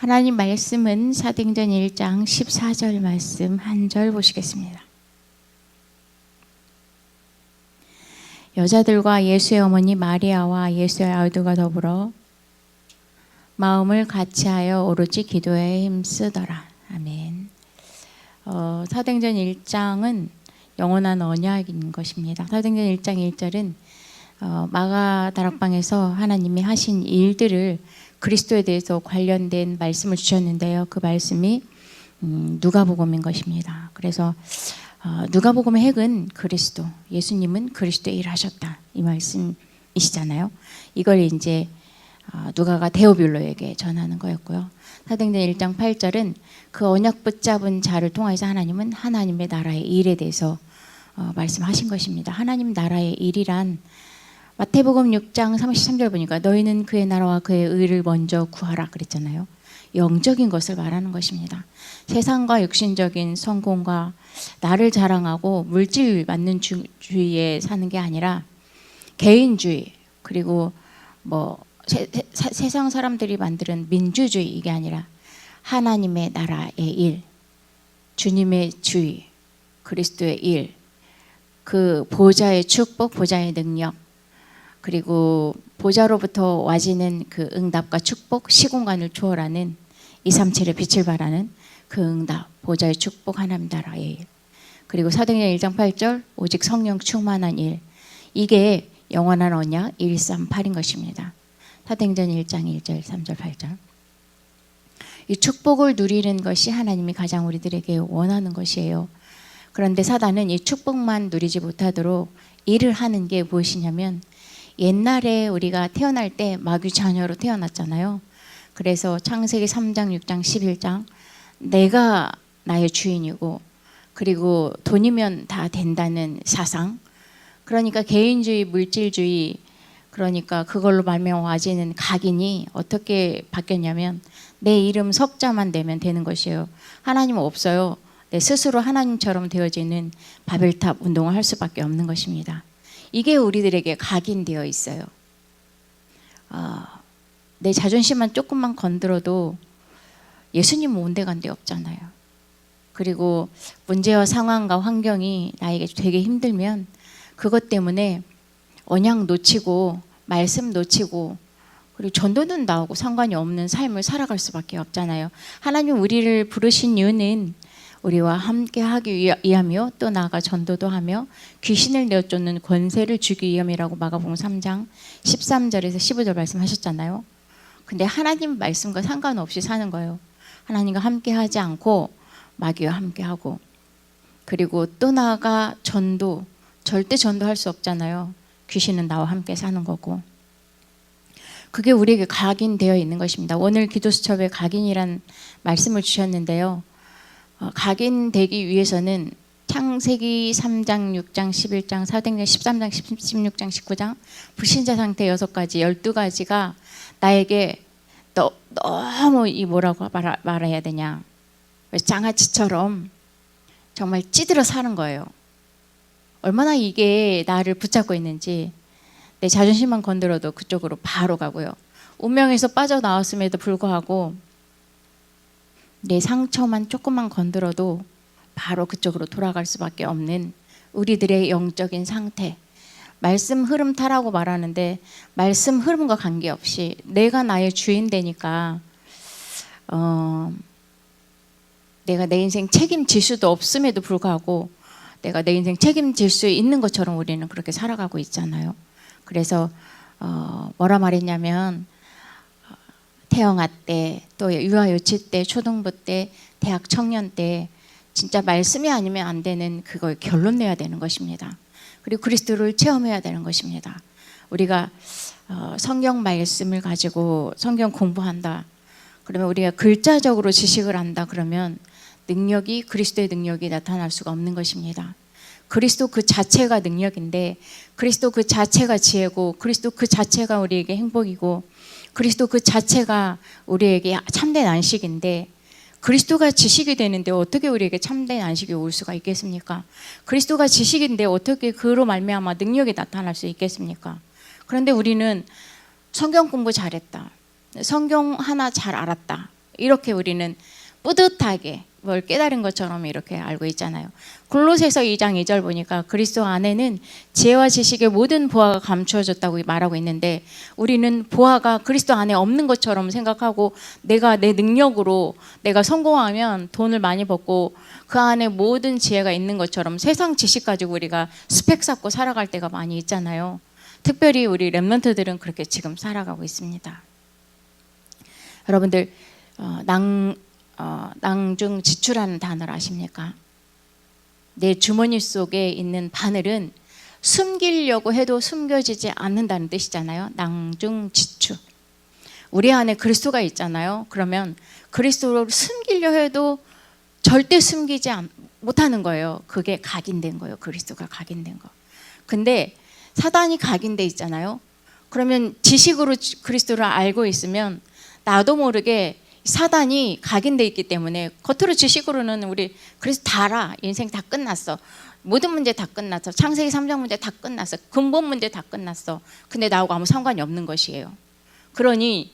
하나님 말씀은 사도행전 1장 14절 말씀 한 절 보시겠습니다. 여자들과 예수의 어머니 마리아와 예수의 아우두가 더불어 마음을 같이하여 오로지 기도에 힘쓰더라. 아멘. 어, 사도행전 1장은 영원한 언약인 것입니다. 사도행전 1장 1절은 어, 마가 다락방에서 하나님이 하신 일들을 그리스도에 대해서 관련된 말씀을 주셨는데요. 그 말씀이 음, 누가복음인 것입니다. 그래서 어, 누가복음의 핵은 그리스도, 예수님은 그리스도의 일하셨다 이 말씀이시잖아요. 이걸 이제 어, 누가가 데오빌로에게 전하는 거였고요. 사도행전 1장 8절은 그 언약 붙잡은 자를 통해서 하나님은 하나님의 나라의 일에 대해서 어, 말씀하신 것입니다. 하나님 나라의 일이란 마태복음 6장 33절 보니까 너희는 그의 나라와 그의 의를 먼저 구하라 그랬잖아요. 영적인 것을 말하는 것입니다. 세상과 육신적인 성공과 나를 자랑하고 물질 맞는 주, 주의에 사는 게 아니라 개인주의 그리고 뭐 세, 세, 세상 사람들이 만드는 민주주의 이게 아니라 하나님의 나라의 일, 주님의 주의, 그리스도의 일, 그 보좌의 축복, 보좌의 능력, 그리고 보좌로부터 와지는 그 응답과 축복, 시공간을 초월하는 237의 빛을 발하는 그 응답, 보좌의 축복 하나님 나라의 일. 그리고 사도행전 1장 8절 오직 성령 충만한 일. 이게 영원한 언약 138인 것입니다. 사도행전 1장 1절, 3절, 8절. 이 축복을 누리는 것이 하나님이 가장 우리들에게 원하는 것이에요. 그런데 사단은 이 축복만 누리지 못하도록 일을 하는 게 무엇이냐면 옛날에 우리가 태어날 때 마귀 자녀로 태어났잖아요. 그래서 창세기 3장, 6장, 11장 내가 나의 주인이고 그리고 돈이면 다 된다는 사상. 그러니까 개인주의, 물질주의 그러니까 그걸로 말미암아 와지는 각인이 어떻게 바뀌었냐면 내 이름 석자만 되면 되는 것이에요. 하나님은 없어요. 내 스스로 하나님처럼 되어지는 바벨탑 운동을 할 수밖에 없는 것입니다. 이게 우리들에게 각인되어 있어요. 아, 내 자존심만 조금만 건드려도 예수님 온데 간데 없잖아요. 그리고 문제와 상황과 환경이 나에게 되게 힘들면 그것 때문에 언약 놓치고 말씀 놓치고 그리고 전도는 나오고 상관이 없는 삶을 살아갈 수밖에 없잖아요. 하나님 우리를 부르신 이유는 우리와 함께 하기 위함이요 또 나아가 전도도 하며 귀신을 내어쫓는 권세를 주기 위함이라고 마가복음 3장 13절에서 15절 말씀하셨잖아요. 근데 하나님 말씀과 상관없이 사는 거예요. 하나님과 함께 하지 않고 마귀와 함께 하고 그리고 또 나아가 전도 절대 전도할 수 없잖아요. 귀신은 나와 함께 사는 거고 그게 우리에게 각인되어 있는 것입니다. 오늘 기도수첩에 각인이란 말씀을 주셨는데요. 어, 각인되기 위해서는 창세기 3장, 6장, 11장, 사도행전 13장, 16장, 19장 불신자 상태 6가지, 12가지가 나에게 너, 너무 이 뭐라고 말하, 말해야 되냐 장아찌처럼 정말 찌들어 사는 거예요. 얼마나 이게 나를 붙잡고 있는지 내 자존심만 건드려도 그쪽으로 바로 가고요. 운명에서 빠져나왔음에도 불구하고 내 상처만 조금만 건드려도 바로 그쪽으로 돌아갈 수밖에 없는 우리들의 영적인 상태. 말씀 흐름 타라고 말하는데 말씀 흐름과 관계없이 내가 나의 주인 되니까 어, 내가 내 인생 책임질 수도 없음에도 불구하고 내가 내 인생 책임질 수 있는 것처럼 우리는 그렇게 살아가고 있잖아요. 그래서 어, 뭐라 말했냐면 태영아 때, 또 유아 유치 때, 초등부 때, 대학 청년 때 진짜 말씀이 아니면 안 되는 그걸 결론 내야 되는 것입니다. 그리고 그리스도를 체험해야 되는 것입니다. 우리가 어, 성경 말씀을 가지고 성경 공부한다. 그러면 우리가 글자적으로 지식을 한다. 그러면 능력이 그리스도의 능력이 나타날 수가 없는 것입니다. 그리스도 그 자체가 능력인데 그리스도 그 자체가 지혜고 그리스도 그 자체가 우리에게 행복이고 그리스도 그 자체가 우리에게 참된 안식인데 그리스도가 지식이 되는데 어떻게 우리에게 참된 안식이 올 수가 있겠습니까? 그리스도가 지식인데 어떻게 그로 말미암아 능력이 나타날 수 있겠습니까? 그런데 우리는 성경 공부 잘했다. 성경 하나 잘 알았다. 이렇게 우리는 뿌듯하게 뭘 깨달은 것처럼 이렇게 알고 있잖아요. 골로새서 2장 2절 보니까 그리스도 안에는 지혜와 지식의 모든 보화가 감추어졌다고 말하고 있는데 우리는 보화가 그리스도 안에 없는 것처럼 생각하고 내가 내 능력으로 내가 성공하면 돈을 많이 벌고 그 안에 모든 지혜가 있는 것처럼 세상 지식 가지고 우리가 스펙 쌓고 살아갈 때가 많이 있잖아요. 특별히 우리 랩런트들은 그렇게 지금 살아가고 있습니다. 여러분들 어, 낭 어, 낭중 지출하는 단어를 아십니까? 내 주머니 속에 있는 바늘은 숨기려고 해도 숨겨지지 않는다는 뜻이잖아요. 낭중 지출. 우리 안에 그리스도가 있잖아요. 그러면 그리스도를 숨기려 해도 절대 숨기지 않- 못하는 거예요. 그게 각인된 거예요. 그리스도가 각인된 거. 근데 사단이 각인돼 있잖아요. 그러면 지식으로 지- 그리스도를 알고 있으면 나도 모르게 사단이 각인돼 있기 때문에 겉으로 지식으로는 우리 그래서 다 알아. 인생 다 끝났어. 모든 문제 다 끝났어. 창세기 3장 문제 다 끝났어. 근본 문제 다 끝났어. 근데 나하고 아무 상관이 없는 것이에요. 그러니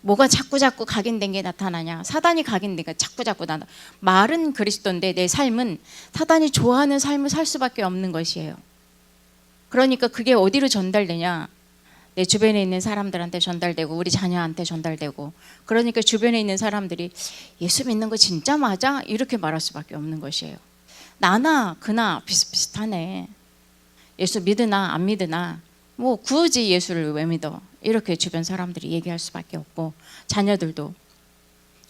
뭐가 자꾸 자꾸 각인된 게 나타나냐? 사단이 각인된 게 자꾸 자꾸 나. 말은 그리스도인데 내 삶은 사단이 좋아하는 삶을 살 수밖에 없는 것이에요. 그러니까 그게 어디로 전달되냐? 내 주변에 있는 사람들한테 전달되고 우리 자녀한테 전달되고 그러니까 주변에 있는 사람들이 예수 믿는 거 진짜 맞아? 이렇게 말할 수밖에 없는 것이에요. 나나 그나 비슷비슷하네. 예수 믿으나 안 믿으나 뭐 굳이 예수를 왜 믿어? 이렇게 주변 사람들이 얘기할 수밖에 없고 자녀들도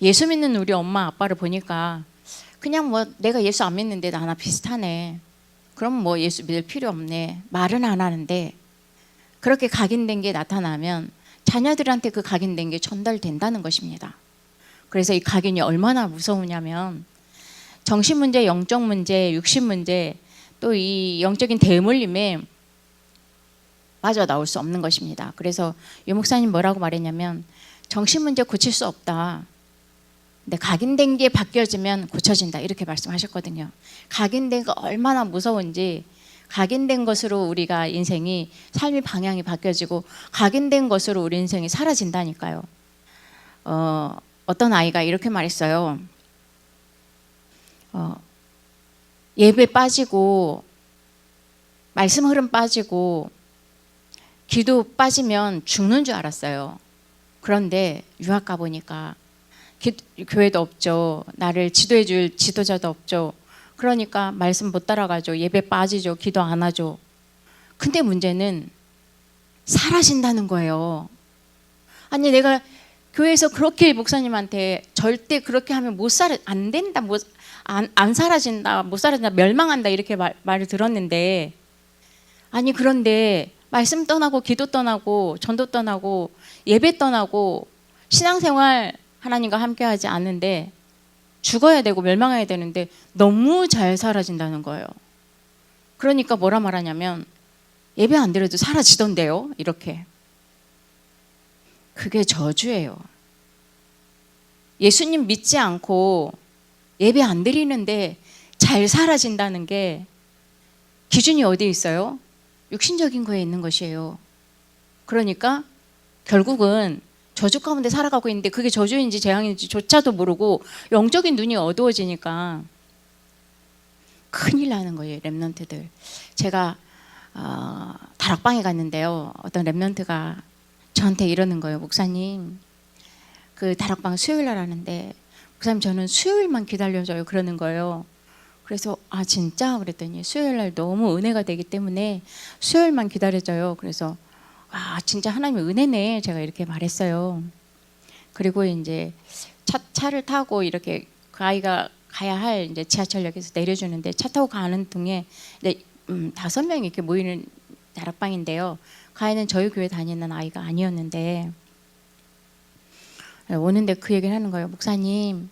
예수 믿는 우리 엄마 아빠를 보니까 그냥 뭐 내가 예수 안 믿는데 나나 비슷하네. 그럼 뭐 예수 믿을 필요 없네. 말은 안 하는데 그렇게 각인된 게 나타나면 자녀들한테 그 각인된 게 전달된다는 것입니다. 그래서 이 각인이 얼마나 무서우냐면 정신 문제, 영적 문제, 육신 문제, 또 이 영적인 대물림에 빠져 나올 수 없는 것입니다. 그래서 유 목사님 뭐라고 말했냐면 정신 문제 고칠 수 없다. 근데 각인된 게 바뀌어지면 고쳐진다 이렇게 말씀하셨거든요. 각인된 거 얼마나 무서운지 각인된 것으로 우리가 인생이 삶의 방향이 바뀌어지고 각인된 것으로 우리 인생이 사라진다니까요. 어, 어떤 아이가 이렇게 말했어요. 어, 예배 빠지고 말씀 흐름 빠지고 기도 빠지면 죽는 줄 알았어요. 그런데 유학 가 보니까 기- 교회도 없죠. 나를 지도해 줄 지도자도 없죠. 그러니까 말씀 못 따라가죠. 예배 빠지죠. 기도 안 하죠. 근데 문제는 사라진다는 거예요. 아니 내가 교회에서 그렇게 목사님한테 절대 그렇게 하면 못 살아 안 된다. 못, 안, 안 사라진다. 못 사라진다. 멸망한다. 이렇게 말, 말을 들었는데 아니 그런데 말씀 떠나고 기도 떠나고 전도 떠나고 예배 떠나고 신앙생활 하나님과 함께하지 않는데 죽어야 되고 멸망해야 되는데 너무 잘 사라진다는 거예요. 그러니까 뭐라 말하냐면 예배 안 드려도 사라지던데요. 이렇게. 그게 저주예요. 예수님 믿지 않고 예배 안 드리는데 잘 사라진다는 게 기준이 어디에 있어요? 육신적인 거에 있는 것이에요. 그러니까 결국은 저주 가운데 살아가고 있는데 그게 저주인지 재앙인지 조차도 모르고 영적인 눈이 어두워지니까 큰일 나는 거예요, 랩런트들. 제가 어, 다락방에 갔는데요. 어떤 랩런트가 저한테 이러는 거예요, 목사님. 그 다락방 수요일 날 하는데 목사님 저는 수요일만 기다려줘요 그러는 거예요. 그래서 아 진짜 그랬더니 수요일 날 너무 은혜가 되기 때문에 수요일만 기다려줘요. 그래서 아 진짜 하나님의 은혜네 제가 이렇게 말했어요. 그리고 이제 차, 차를 타고 이렇게 그 아이가 가야 할 이제 지하철역에서 내려주는데 차 타고 가는 중에 이제 음, 다섯 명이 이렇게 모이는 다락방인데요. 그 아이는 저희 교회 다니는 아이가 아니었는데 오는데 그 얘기를 하는 거예요. 목사님,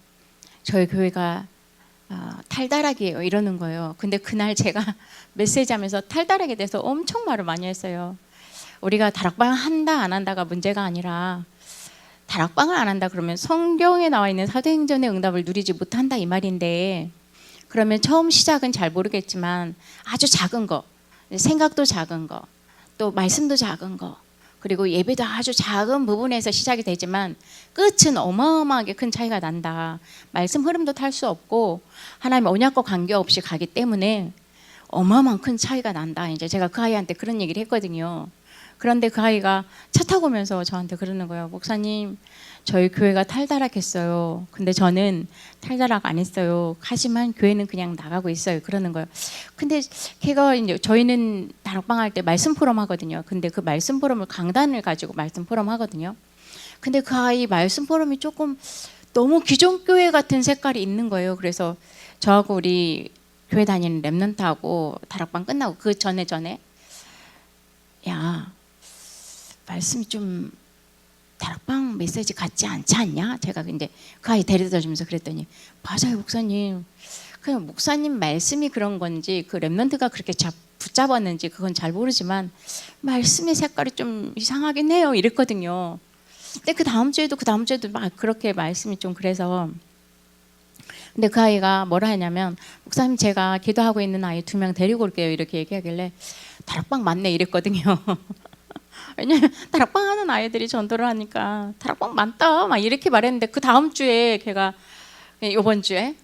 저희 교회가 아, 탈다락이에요. 이러는 거예요. 근데 그날 제가 메시지하면서 탈다락에 대해서 엄청 말을 많이 했어요. 우리가 다락방 한다 안 한다가 문제가 아니라 다락방을 안 한다 그러면 성경에 나와 있는 사도행전의 응답을 누리지 못한다 이 말인데 그러면 처음 시작은 잘 모르겠지만 아주 작은 거 생각도 작은 거 또 말씀도 작은 거 그리고 예배도 아주 작은 부분에서 시작이 되지만 끝은 어마어마하게 큰 차이가 난다. 말씀 흐름도 탈 수 없고 하나님 언약과 관계없이 가기 때문에 어마어마한 큰 차이가 난다. 이제 제가 그 아이한테 그런 얘기를 했거든요. 그런데 그 아이가 차 타고 오면서 저한테 그러는 거예요. 목사님, 저희 교회가 탈다락했어요. 근데 저는 탈다락 안 했어요. 하지만 교회는 그냥 나가고 있어요. 그러는 거예요. 근데 걔가 이제 저희는 다락방 할 때 말씀 포럼 하거든요. 근데 그 말씀 포럼을 강단을 가지고 말씀 포럼 하거든요. 근데 그 아이 말씀 포럼이 조금 너무 기존 교회 같은 색깔이 있는 거예요. 그래서 저하고 우리 교회 다니는 랩런트하고 다락방 끝나고 그 전에 전에 야 말씀이 좀 다락방 메시지 같지 않지 않냐? 제가 이제 그 아이 데려다 주면서 그랬더니 맞아요 목사님. 그냥 목사님 말씀이 그런 건지 그 랩런트가 그렇게 잡, 붙잡았는지 그건 잘 모르지만 말씀의 색깔이 좀 이상하긴 해요. 이랬거든요. 근데 그 다음 주에도 그 다음 주에도 막 그렇게 말씀이 좀 그래서 근데 그 아이가 뭐라 하냐면 목사님 제가 기도하고 있는 아이 두 명 데리고 올게요 이렇게 얘기하길래 다락방 맞네 이랬거든요. 왜냐면 다락방 하는 아이들이 전도를 하니까 다락방 많다 막 이렇게 말했는데 그 다음 주에 걔가 이번 주에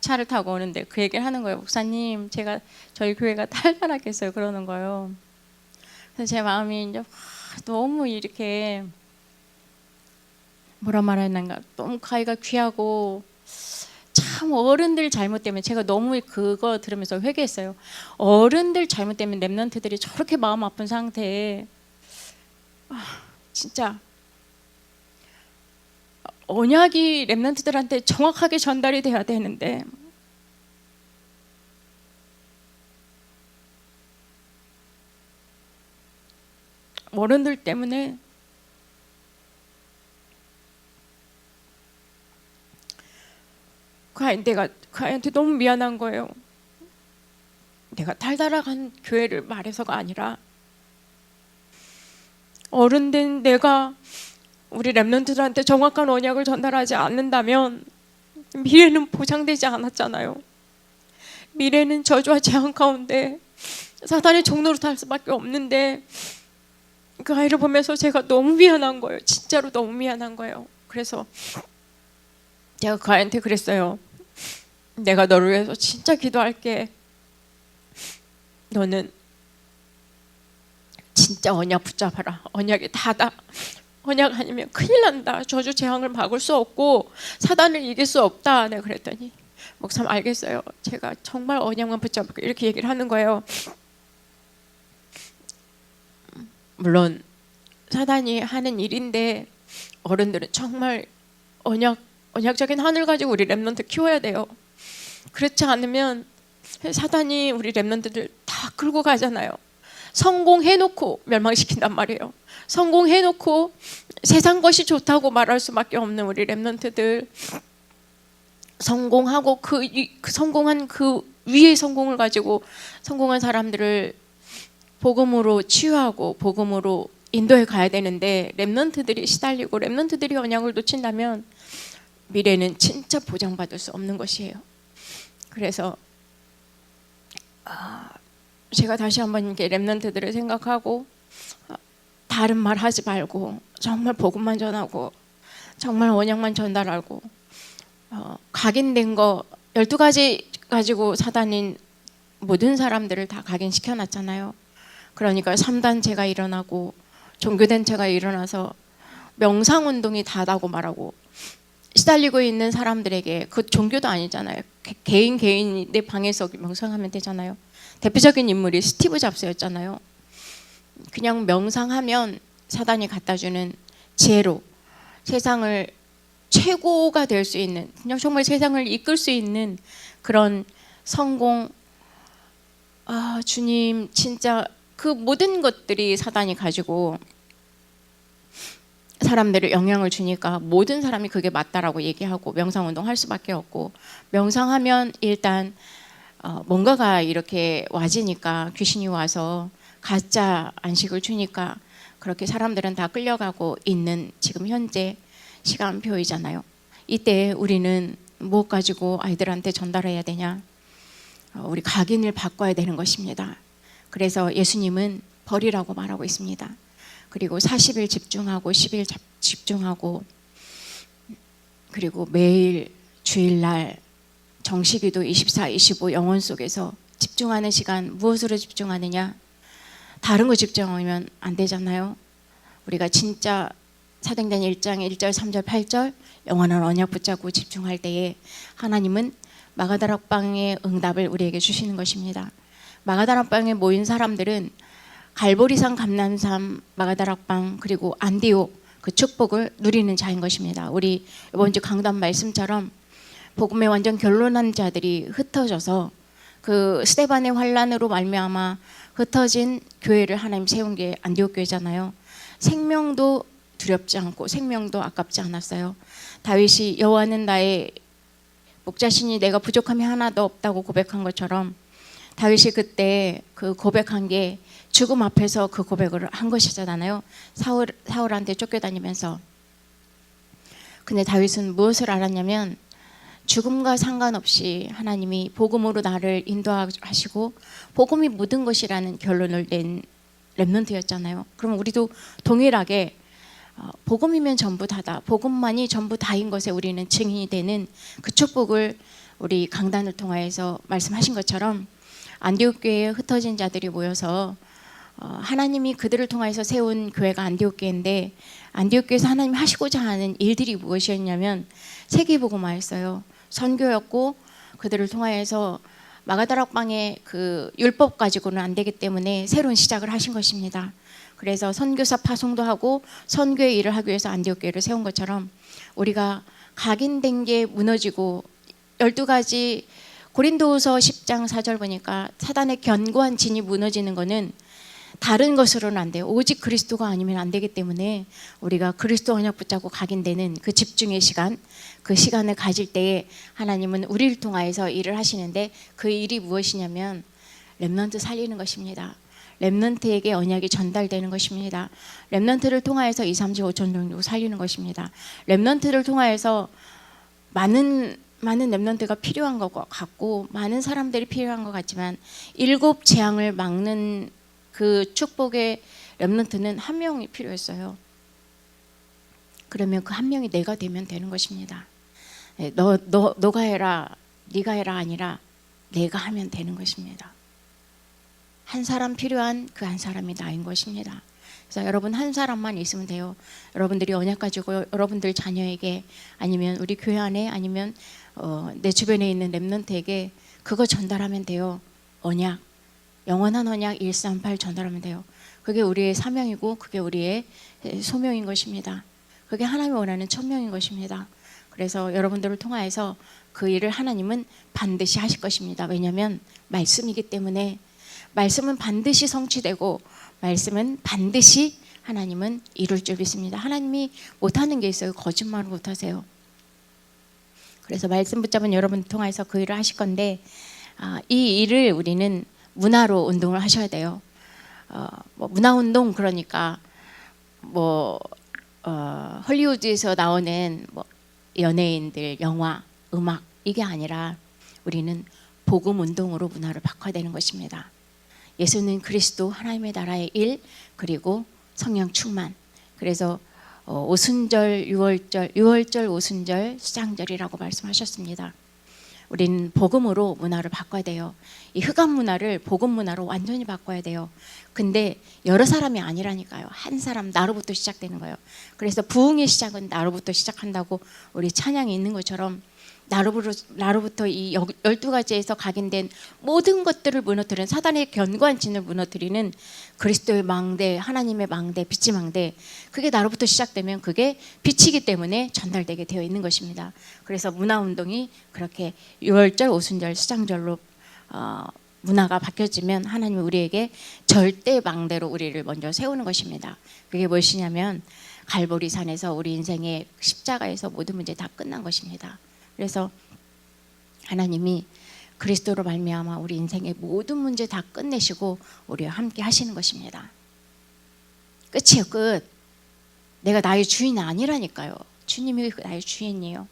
차를 타고 오는데 그 얘기를 하는 거예요. 목사님 제가 저희 교회가 탈바락했어요 그러는 거예요. 그래서 제 마음이 이제 너무 이렇게 뭐라 말해야 하는가 너무 그 아이가 귀하고 참 어른들 잘못 때문에 제가 너무 그거 들으면서 회개했어요. 어른들 잘못 때문에 랩런트들이 저렇게 마음 아픈 상태에 아, 진짜 언약이 랩런트들한테 정확하게 전달이 돼야 되는데 어른들 때문에 그 아이 내가 그 아이한테 너무 미안한 거예요. 내가 탈달아간 교회를 말해서가 아니라 어른된 내가 우리 랩런트들한테 정확한 언약을 전달하지 않는다면 미래는 보장되지 않았잖아요. 미래는 저주와 재앙 가운데 사단의 종로로 탈 수밖에 없는데 그 아이를 보면서 제가 너무 미안한 거예요. 진짜로 너무 미안한 거예요. 그래서 제가 그 아이한테 그랬어요. 내가 너를 위해서 진짜 기도할게. 너는 진짜 언약 붙잡아라. 언약이 다다. 언약 아니면 큰일 난다. 저주 재앙을 막을 수 없고 사단을 이길 수 없다. 내가 그랬더니 목사님 알겠어요. 제가 정말 언약만 붙잡고 이렇게 얘기를 하는 거예요. 물론 사단이 하는 일인데 어른들은 정말 언약 언약적인 하늘 가지고 우리 랩런트 키워야 돼요. 그렇지 않으면 사단이 우리 랩런트들 다 끌고 가잖아요. 성공해놓고 멸망시킨단 말이에요. 성공해놓고 세상 것이 좋다고 말할 수밖에 없는 우리 랩런트들 성공하고 그, 이- 그 성공한 그 위의 성공을 가지고 성공한 사람들을 복음으로 치유하고 복음으로 인도에 가야 되는데 랩런트들이 시달리고 랩런트들이 언약을 놓친다면 미래는 진짜 보장받을 수 없는 것이에요. 그래서 아, 제가 다시 한번 이렇게 랩런트들을 생각하고 아, 다른 말 하지 말고 정말 복음만 전하고 정말 언약만 전달하고 어, 각인된 거 12가지 가지고 사단인 모든 사람들을 다 각인시켜 놨잖아요. 그러니까 3단체가 일어나고 종교단체가 일어나서 명상운동이 다다고 말하고 시달리고 있는 사람들에게 그 종교도 아니잖아요. 개- 개인 개인이 내 방에서 명상하면 되잖아요. 대표적인 인물이 스티브 잡스였잖아요. 그냥 명상하면 사단이 갖다 주는 지혜로 세상을 최고가 될 수 있는 그냥 정말 세상을 이끌 수 있는 그런 성공 아 주님 진짜 그 모든 것들이 사단이 가지고 사람들을 영향을 주니까 모든 사람이 그게 맞다라고 얘기하고 명상 운동 할 수밖에 없고 명상하면 일단 어, 뭔가가 이렇게 와지니까 귀신이 와서 가짜 안식을 주니까 그렇게 사람들은 다 끌려가고 있는 지금 현재 시간표이잖아요. 이때 우리는 무엇 가지고 아이들한테 전달해야 되냐? 어, 우리 각인을 바꿔야 되는 것입니다. 그래서 예수님은 버리라고 말하고 있습니다. 그리고 40일 집중하고 10일 잡- 집중하고 그리고 매일 주일날 정식기도 24, 25 영혼 속에서 집중하는 시간 무엇으로 집중하느냐? 다른 거 집중하면 안 되잖아요. 우리가 진짜 사도행전 1장 1절, 3절, 8절 영원한 언약 붙잡고 집중할 때에 하나님은 마가다락방의 응답을 우리에게 주시는 것입니다. 마가다락방에 모인 사람들은 갈보리산 감남산 마가다락방 그리고 안디옥 그 축복을 누리는 자인 것입니다. 우리 이번 주 강단 말씀처럼 복음에 완전 결론한 자들이 흩어져서 그 스테반의 환란으로 말미암아 흩어진 교회를 하나님 세운 게 안디옥 교회잖아요. 생명도 두렵지 않고 생명도 아깝지 않았어요. 다윗이 여호와는 나의 목자신이 내가 부족함이 하나도 없다고 고백한 것처럼 다윗이 그때 그 고백한 게 죽음 앞에서 그 고백을 한 것이잖아요. 사울 사울한테 쫓겨다니면서. 근데 다윗은 무엇을 알았냐면 죽음과 상관없이 하나님이 복음으로 나를 인도하시고 복음이 모든 것이라는 결론을 낸 렘넌트였잖아요. 그럼 우리도 동일하게 어, 복음이면 전부 다다. 복음만이 전부 다인 것에 우리는 증인이 되는 그 축복을 우리 강단을 통하여서 말씀하신 것처럼 안디옥 교회에 흩어진 자들이 모여서 어, 하나님이 그들을 통하여서 세운 교회가 안디옥 교회인데 안디옥 교회에서 하나님 하시고자 하는 일들이 무엇이었냐면 세계복음화였어요. 선교였고 그들을 통하여서 마가다락방의 그 율법 가지고는 안 되기 때문에 새로운 시작을 하신 것입니다. 그래서 선교사 파송도 하고 선교의 일을 하기 위해서 안디옥 교회를 세운 것처럼 우리가 각인된 게 무너지고 12가지 고린도후서 10장 4절 보니까 사단의 견고한 진이 무너지는 것은 다른 것으로는 안 돼요. 오직 그리스도가 아니면 안 되기 때문에 우리가 그리스도 언약 붙잡고 각인되는 그 집중의 시간, 그 시간을 가질 때에 하나님은 우리를 통하여서 일을 하시는데 그 일이 무엇이냐면 렘넌트 살리는 것입니다. 렘넌트에게 언약이 전달되는 것입니다. 렘넌트를 통하여서 2, 3, 5천 정도 살리는 것입니다. 렘넌트를 통하여서 많은 많은 렘넌트가 필요한 것 같고 많은 사람들이 필요한 것 같지만 일곱 재앙을 막는 그 축복의 렘넌트는 한 명이 필요했어요. 그러면 그 한 명이 내가 되면 되는 것입니다. 네, 너, 너, 너가 해라, 네가 해라 아니라 내가 하면 되는 것입니다. 한 사람 필요한 그 한 사람이 나인 것입니다. 그래서 여러분 한 사람만 있으면 돼요. 여러분들이 언약 가지고 여러분들 자녀에게 아니면 우리 교회 안에 아니면 어, 내 주변에 있는 렘넌트에게 그거 전달하면 돼요. 언약. 영원한 언약 138 전달하면 돼요. 그게 우리의 사명이고 그게 우리의 소명인 것입니다. 그게 하나님이 원하는 천명인 것입니다. 그래서 여러분들을 통하여서 그 일을 하나님은 반드시 하실 것입니다. 왜냐하면 말씀이기 때문에 말씀은 반드시 성취되고 말씀은 반드시 하나님은 이룰 줄 믿습니다. 하나님이 못하는 게 있어요. 거짓말을 못하세요. 그래서 말씀 붙잡은 여러분 통해서 그 일을 하실 건데 아, 이 일을 우리는 문화로 운동을 하셔야 돼요. 어, 뭐 문화 운동 그러니까 뭐 어, 헐리우드에서 나오는 뭐 연예인들, 영화, 음악 이게 아니라 우리는 복음 운동으로 문화를 바꿔야 되는 것입니다. 예수는 그리스도 하나님의 나라의 일 그리고 성령 충만. 그래서 어, 오순절, 유월절, 유월절, 오순절, 수장절이라고 말씀하셨습니다. 우리는 복음으로 문화를 바꿔야 돼요. 이 흑암 문화를 복음 문화로 완전히 바꿔야 돼요. 근데 여러 사람이 아니라니까요. 한 사람 나로부터 시작되는 거예요. 그래서 부흥의 시작은 나로부터 시작한다고 우리 찬양이 있는 것처럼 나로부터, 이 열두 가지에서 각인된 모든 것들을 무너뜨리는 사단의 견고한 진을 무너뜨리는 그리스도의 망대, 하나님의 망대, 빛의 망대 그게 나로부터 시작되면 그게 빛이기 때문에 전달되게 되어 있는 것입니다. 그래서 문화 운동이 그렇게 6월절, 오순절, 수장절로 어, 문화가 바뀌어지면 하나님이 우리에게 절대 망대로 우리를 먼저 세우는 것입니다. 그게 무엇이냐면 갈보리 산에서 우리 인생의 십자가에서 모든 문제 다 끝난 것입니다. 그래서 하나님이 그리스도로 말미암아 우리 인생의 모든 문제 다 끝내시고 우리와 함께 하시는 것입니다. 끝이에요, 끝. 내가 나의 주인 아니라니까요. 주님이 나의 주인이에요.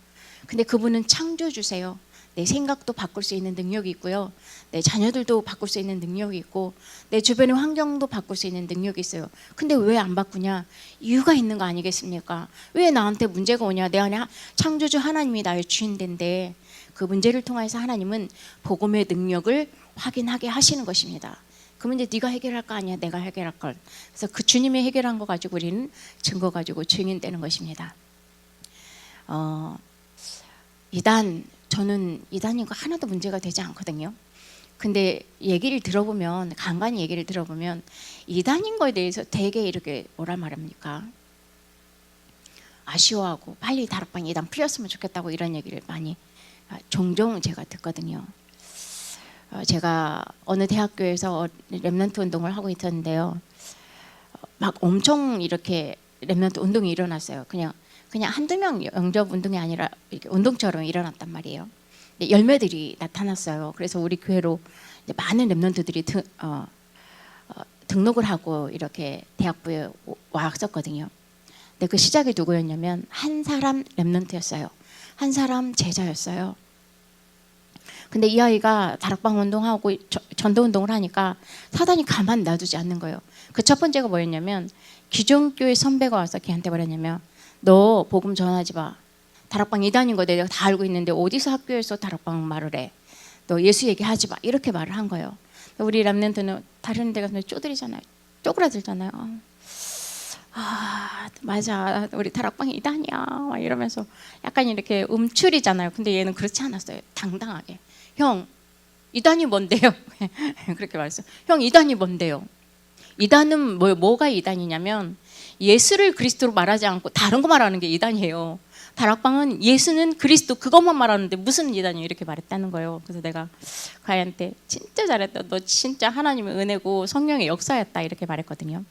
근데 그분은 창조주세요. 내 생각도 바꿀 수 있는 능력이 있고요. 내 자녀들도 바꿀 수 있는 능력이 있고 내 주변의 환경도 바꿀 수 있는 능력이 있어요. 근데 왜 안 바꾸냐? 이유가 있는 거 아니겠습니까? 왜 나한테 문제가 오냐? 내 안에 하- 창조주 하나님이 나의 주인인데 그 문제를 통해서 하나님은 복음의 능력을 확인하게 하시는 것입니다. 그 문제 네가 해결할 거 아니야? 내가 해결할 걸. 그래서 그 주님이 해결한 거 가지고 우리는 증거 가지고 증인되는 것입니다. 어, 이단 저는 이단인 거 하나도 문제가 되지 않거든요. 근데 얘기를 들어보면 간간히 얘기를 들어보면 이단인 거에 대해서 되게 이렇게 뭐라 말합니까? 아쉬워하고 빨리 다락방 이단 풀렸으면 좋겠다고 이런 얘기를 많이 아, 종종 제가 듣거든요. 어, 제가 어느 대학교에서 랩런트 운동을 하고 있었는데요. 어, 막 엄청 이렇게 랩런트 운동이 일어났어요. 그냥 그냥 한두 명 영접 운동이 아니라 운동처럼 일어났단 말이에요. 열매들이 나타났어요. 그래서 우리 교회로 많은 랩런트들이 등, 어, 어, 등록을 하고 이렇게 대학부에 오- 왔었거든요. 근데 그 시작이 누구였냐면 한 사람 랩런트였어요. 한 사람 제자였어요. 근데 이 아이가 다락방 운동하고 저- 전도 운동을 하니까 사단이 가만 놔두지 않는 거예요. 그 첫 번째가 뭐였냐면 기존 교회 선배가 와서 걔한테 뭐랬냐면 너 복음 전하지 마. 다락방 이단인 거 내가 다 알고 있는데 어디서 학교에서 다락방 말을 해. 너 예수 얘기하지 마. 이렇게 말을 한 거예요. 우리 람넨트는 다른 데 가서 쪼들이잖아요. 쪼그라들잖아요. 아 맞아 우리 다락방이 이단이야 막 이러면서 약간 이렇게 움츠리잖아요. 근데 얘는 그렇지 않았어요. 당당하게 형 이단이 뭔데요? 그렇게 말했어요. 형 이단이 뭔데요? 이단은 뭐, 뭐가 이단이냐면 예수를 그리스도로 말하지 않고 다른 거 말하는 게 이단이에요. 다락방은 예수는 그리스도 그것만 말하는데 무슨 이단이 이렇게 말했다는 거예요. 그래서 내가 가희한테 진짜 잘했다. 너 진짜 하나님의 은혜고 성령의 역사였다 이렇게 말했거든요.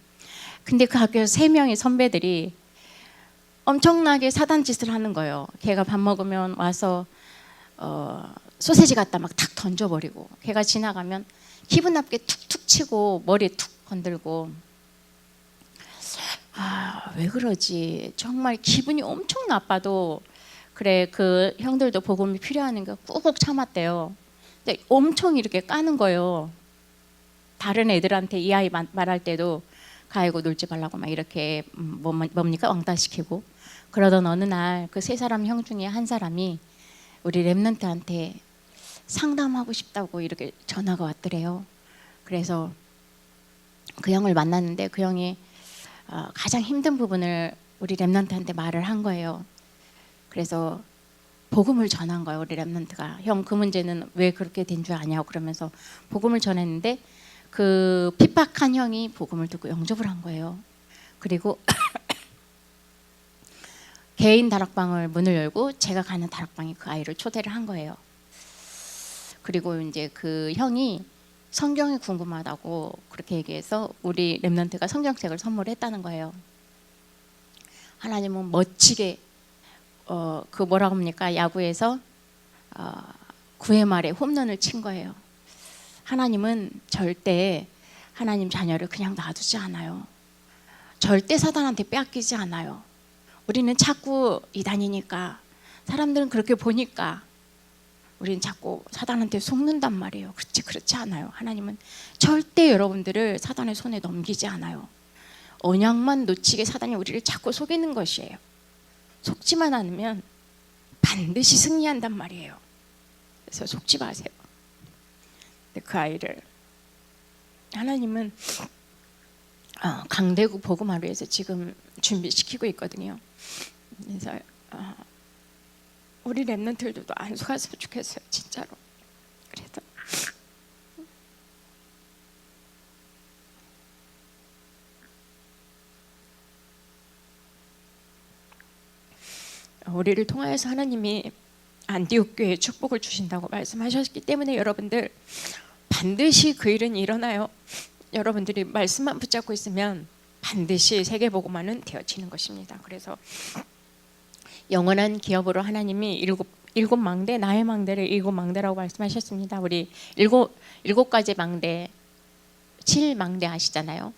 근데 그 학교에서 세 명의 선배들이 엄청나게 사단 짓을 하는 거예요. 걔가 밥 먹으면 와서 어, 소세지 갖다 막 탁 던져버리고 걔가 지나가면 기분 나쁘게 툭툭 치고 머리에 툭 건들고 아, 왜 그러지? 정말 기분이 엄청 나빠도 그래 그 형들도 복음이 필요하니까 꾹꾹 참았대요. 근데 엄청 이렇게 까는 거예요. 다른 애들한테 이 아이 말- 말할 때도 가이고 놀지 말라고 막 이렇게 음, 뭐, 뭡니까 왕따시키고 그러던 어느 날 그 세 사람 형 중에 한 사람이 우리 랩런트한테 상담하고 싶다고 이렇게 전화가 왔더래요. 그래서 그 형을 만났는데 그 형이 어, 가장 힘든 부분을 우리 랩런트한테 말을 한 거예요. 그래서 복음을 전한 거예요. 우리 랩런트가 형 그 문제는 왜 그렇게 된 줄 아냐고 그러면서 복음을 전했는데 그 핍박한 형이 복음을 듣고 영접을 한 거예요. 그리고 개인 다락방을 문을 열고 제가 가는 다락방에 그 아이를 초대를 한 거예요. 그리고 이제 그 형이 성경이 궁금하다고 그렇게 얘기해서 우리 랩런트가 성경책을 선물했다는 거예요. 하나님은 멋지게 어, 그 뭐라고 합니까 야구에서 어, 9회 말에 홈런을 친 거예요. 하나님은 절대 하나님 자녀를 그냥 놔두지 않아요. 절대 사단한테 빼앗기지 않아요. 우리는 자꾸 이단이니까 사람들은 그렇게 보니까 우리는 자꾸 사단한테 속는단 말이에요. 그렇지 그렇지 않아요. 하나님은 절대 여러분들을 사단의 손에 넘기지 않아요. 언약만 놓치게 사단이 우리를 자꾸 속이는 것이에요. 속지만 않으면 반드시 승리한단 말이에요. 그래서 속지 마세요. 그 아이를 하나님은 어, 강대구 복음하루에서 지금 준비시키고 있거든요. 그래서 어, 우리 랩런트들도 안 속았으면 좋겠어요, 진짜로. 그래서 우리를 통하여서 하나님이 안디옥 교회에 축복을 주신다고 말씀하셨기 때문에 여러분들 반드시 그 일은 일어나요. 여러분들이 말씀만 붙잡고 있으면 반드시 세계복음화는 되어지는 것입니다. 그래서 영원한 기업으로 하나님이 일곱 일곱 망대 나의 망대를 일곱 망대라고 말씀하셨습니다. 우리 일곱 일곱 가지 망대 칠 망대 아시잖아요.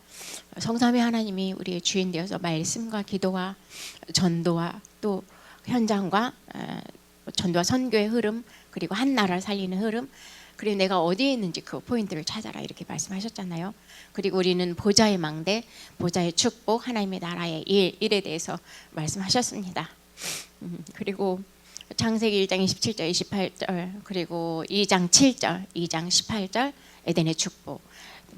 성삼위 하나님이 우리의 주인 되어서 말씀과 기도와 전도와 또 현장과 어, 전도와 선교의 흐름 그리고 한 나라를 살리는 흐름 그리고 내가 어디에 있는지 그 포인트를 찾아라 이렇게 말씀하셨잖아요. 그리고 우리는 보좌의 망대, 보좌의 축복, 하나님의 나라의 일 일에 대해서 말씀하셨습니다. 음, 그리고 창세기 1장 27절, 28절, 그리고 2장 7절, 2장 18절 에덴의 축복.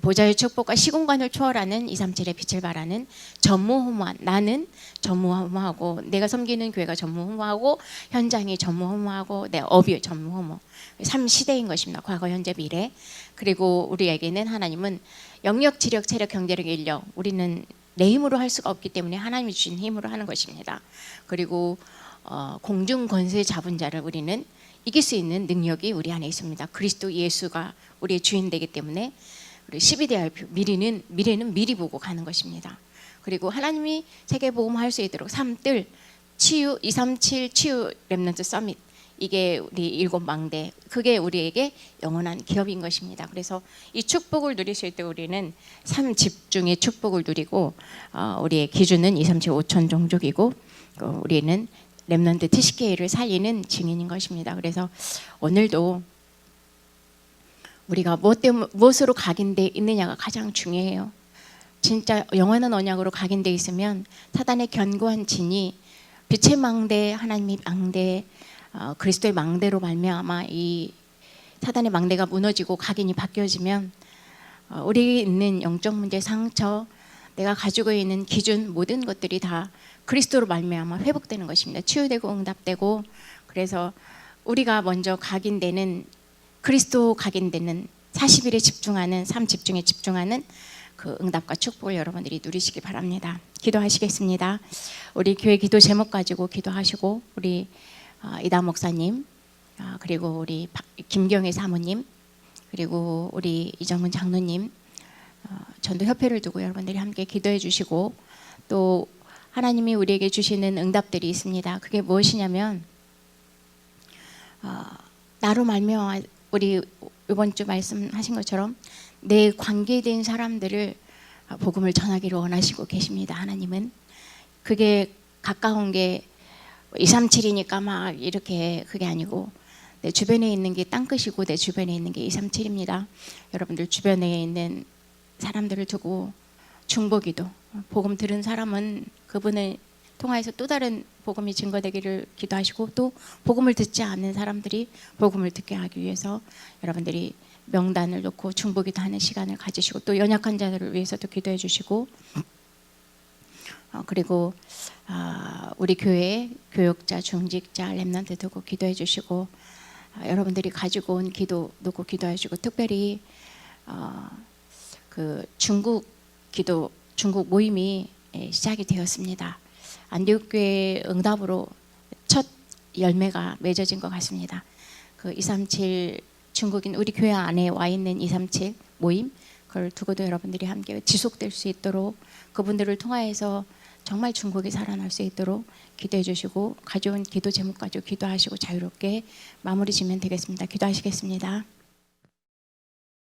보좌의 축복과 시공간을 초월하는 237의 빛을 발하는 전무후무한 나는 전무후무하고 내가 섬기는 교회가 전무후무하고 현장이 전무후무하고 내 업이 전무후무 삼 시대인 것입니다. 과거, 현재, 미래. 그리고 우리에게는 하나님은 영역, 지력, 체력, 경제력, 인력 우리는 내 힘으로 할 수가 없기 때문에 하나님이 주신 힘으로 하는 것입니다. 그리고 어, 공중 권세 잡은 자를 우리는 이길 수 있는 능력이 우리 안에 있습니다. 그리스도 예수가 우리의 주인 되기 때문에 우리 12대할 미리는 미래는 미리 보고 가는 것입니다. 그리고 하나님이 세계 복음할 수 있도록 삼뜰 치유 237 치유 렘넌트 서밋 이게 우리 일곱 망대 그게 우리에게 영원한 기업인 것입니다. 그래서 이 축복을 수 있도록 우리는 삼 집중의 축복을 누리고 어, 우리의 기준은 237 5천 종족이고 어, 우리는 렘넌트 TCK를 살리는 증인인 것입니다. 그래서 오늘도 우리가 무엇 때문에 무엇으로 각인돼 있느냐가 가장 중요해요. 진짜 영원한 언약으로 각인돼 있으면 사단의 견고한 진이 빛의 망대, 하나님의 망대, 어, 그리스도의 망대로 말미암아 이 사단의 망대가 무너지고 각인이 바뀌어지면 어, 우리 있는 영적 문제, 상처, 내가 가지고 있는 기준 모든 것들이 다 그리스도로 말미암아 회복되는 것입니다. 치유되고 응답되고 그래서 우리가 먼저 각인되는 그리스도 각인되는 40일에 집중하는 삶 집중에 집중하는 그 응답과 축복을 여러분들이 누리시기 바랍니다. 기도하시겠습니다. 우리 교회 기도 제목 가지고 기도하시고 우리 어, 이다 목사님 어, 그리고 우리 박- 김경애 사모님 그리고 우리 이정문 장로님 어, 전도 협회를 두고 여러분들이 함께 기도해 주시고 또 하나님이 우리에게 주시는 응답들이 있습니다. 그게 무엇이냐면 어, 나로 말미암아 우리 이번 주 말씀하신 것처럼 내 관계된 사람들을 어, 복음을 전하기를 원하시고 계십니다. 하나님은 그게 가까운 게 237이니까 막 이렇게 그게 아니고 내 주변에 있는 게 땅끝이고 내 주변에 있는 게 237입니다. 여러분들 주변에 있는 사람들을 두고 중보기도 복음 들은 사람은 그분을 통하여서 또 다른 복음이 증거되기를 기도하시고 또 복음을 듣지 않는 사람들이 복음을 듣게 하기 위해서 여러분들이 명단을 놓고 중보기도 하는 시간을 가지시고 또 연약한 자들을 위해서도 기도해 주시고 어, 그리고 아, 우리 교회 교육자, 중직자, 렘넌트 두고 기도해 주시고 아, 여러분들이 가지고 온 기도 놓고 기도해 주고 특별히 어, 그 중국 기도 중국 모임이 예, 시작이 되었습니다. 안디옥 교회 응답으로 첫 열매가 맺어진 것 같습니다. 그 237 중국인 우리 교회 안에 와 있는 237 모임 그걸 두고도 여러분들이 함께 지속될 수 있도록 그분들을 통하여서 정말 중국이 살아날 수 있도록 기도해 주시고 가져온 기도 제목 가지고 기도하시고 자유롭게 마무리 지면 되겠습니다. 기도하시겠습니다.